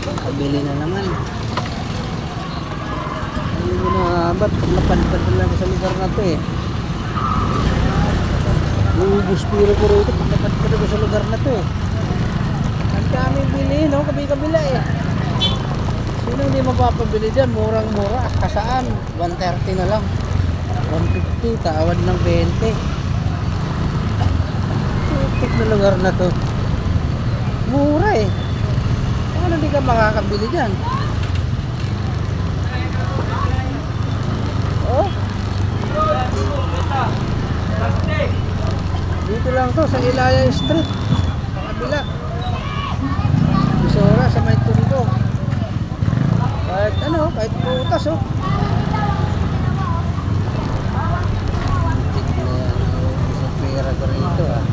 Pabili na naman. Ayun mo na, ba't napadpad na lang sa lugar na to eh. Uubos piro ko rito napadpad ako sa lugar na to eh. Ang daming bili, no? Kabi-kabila eh. Sino hindi mapapabili dyan? Murang-mura. Kasaan? 130 na lang. 150, tawad ng 20. Tutik na lugar na to. Mura eh. Ano hindi ka makakabili dyan? Oh. Dito lang to sa Ilaya Street. Sa kabila. Bisora sa may tundo. Kahit ano, kahit putas oh. Tik na yan. oh. Isang pera ko rito ah.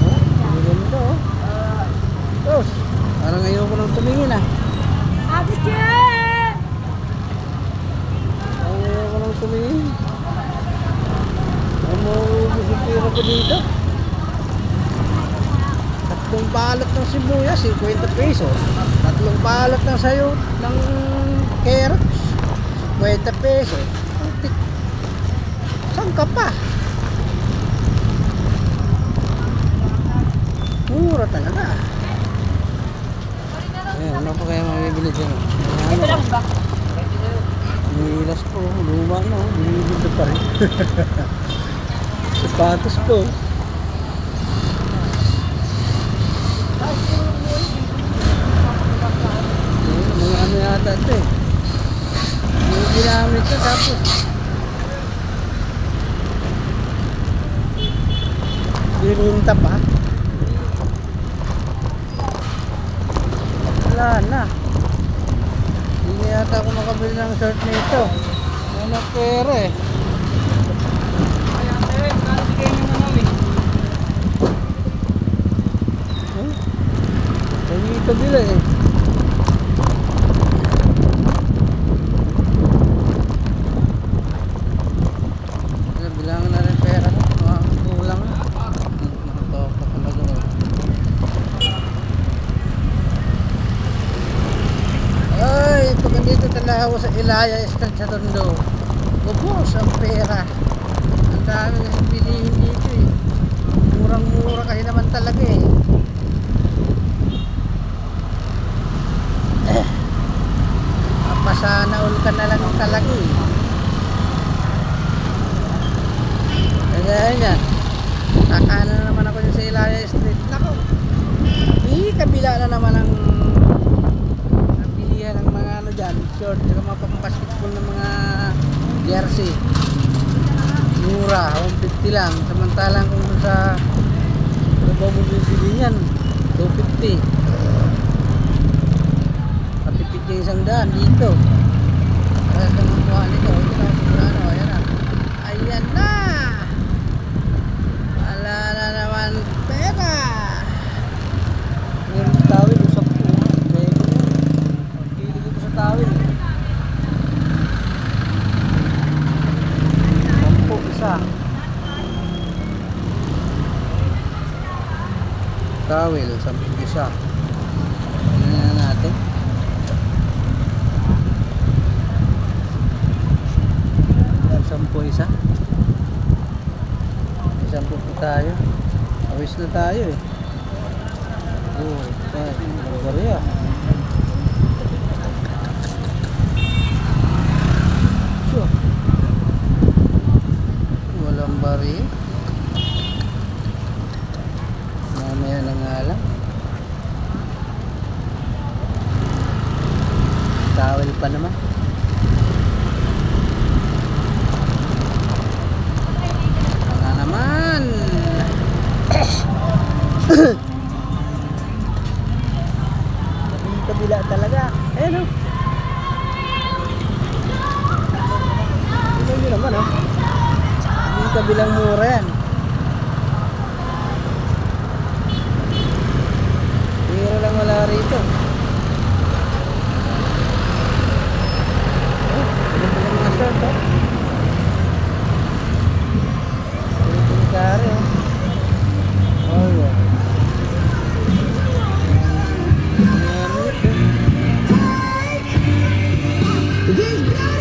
Oh, ang ganda oh. Tos, parang ayaw ko nang tumingin ah. Ate Jen! Ayaw ko nang tumingin. Ano mo yung pera ko dito? Tatlong balot ng sibuyas, 50 pesos. Tatlong balot ng sayo ng carrots, 50 pesos. Putik. Saan ka pa? Mura talaga. Ayan, ano pa kaya mabibili dyan? Ano? lang ba? Nilas po, luma na, binibili pa rin. Sapatos po. Mga ano yata ito eh. Yung ginamit ko tapos. Bininta pa. Wala na. Hindi na yata ako makabili ng shirt nito. Ano pera eh. Bila eh. Kaya bilangan na rin pera. Mga kulang na. Nakatoka talaga oh. Ay, pag nandito talaga ako sa Ilaya Tondo, bubos ang pera. Ang dami kasi bilihin dito eh. Murang-mura kasi naman talaga. Eh, Mapasana all ka na lang talaga eh. Kaya yan. Kakana na naman ako sa Ilaya Street. Nako. Di kabila na naman ang ang bilihan ng mga ano dyan, short, saka mga pang-basketball ng mga jersey. Mura, 150 lang. Samantalang kung sa Labaw mo bibili yan, 250. Katipid yung isang daan dito. Kaya sa mga kuha nito, ito na, sigurado, ayan na. Ayan na! Wala na naman pera! Yung tawil, usap ko. Pagkilig ko sa tawil. Sampo, isa. Tawil, sampo, isa. Ano na natin? Sampo, isa. Sampo po tayo. Awis na tayo eh. Oo, tayo. Magarya. Sure. Walang bari. Mamaya na lang. Towel pa naman. Grabe lang mura yan. Pero lang wala rito. Oh, ganun pa mga shirt oh. Ganito. This beauty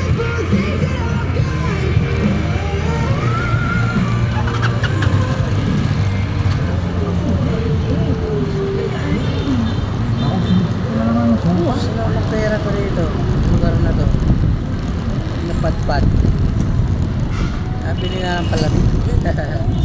nga lang pala.